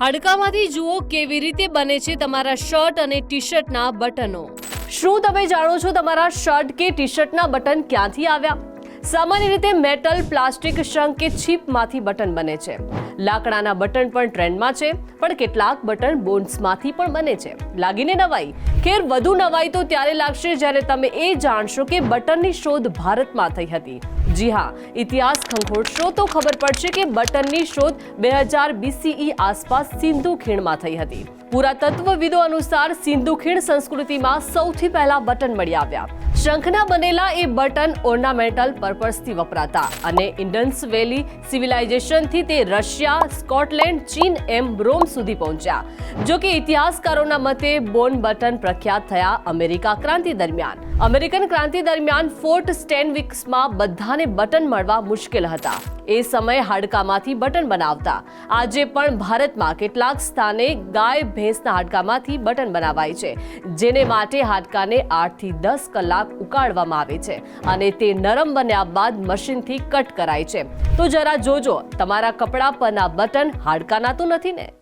હાડકામાંથી જુઓ કેવી રીતે બને છે તમારા શર્ટ અને ટી શર્ટના બટનો. શું તમે જાણો છો તમારા શર્ટ કે ટી શર્ટના બટન ક્યાંથી આવ્યા? સામાન્ય રીતે મેટલ, પ્લાસ્ટિક, શંખ કે છીપમાંથી બટન બને છે. લાકડાના બટન પણ ટ્રેન્ડમાં છે, પણ કેટલાક બટન બોન્સમાંથી પણ બને છે. લાગીને નવાઈ. ખેર વધુ નવાઈ તો ત્યારે લાગશે જ્યારે તમે એ જાણશો કે બટનની શોધ ભારતમાં થઈ હતી. જી હા, ઇતિહાસ ખંખોળશો તો ખબર પડશે કે બટનની શોધ બે હજાર બીસીઈ આસપાસ સિંધુ ખીણમાં થઈ હતી. પુરાતત્વવિદો અનુસાર સિંધુ ખીણ સંસ્કૃતિમાં સૌથી પહેલા બટન મળી આવ્યા. શંખના બનેલા એ બટન ઓર્નામેન્ટલ પર્પસથી વપરાતા અને ઇન્ડન્સ વેલી સિવિલાઇઝેશનથી તે રશિયા, સ્કોટલેન્ડ, ચીન એમ રોમ સુધી પહોંચ્યા. જો કે ઇતિહાસકારોના મતે બોન બટન પ્રખ્યાત થયા અમેરિકા ક્રાંતિ દરમિયાન. અમેરિકન ક્રાંતિ દરમિયાન ફોર્ટ સ્ટેનવિક્સમાં બધાને બટન મળવા મુશ્કેલ હતા. એ સમયે હાડકામાંથી બટન બનાવતા. આજે પણ ભારતમાં કેટલાક સ્થાને ગાય ભેંસના હાડકામાંથી બટન બનાવાય છે, જેને માટે હાડકાને આઠથી દસ કલાક ઉકાળવામાં આવે છે અને તે નરમ બન્યા બાદ મશીનથી કટ કરાય છે. તો જરા જોજો, તમારા કપડા પરના બટન હાડકાના તો નથી ને?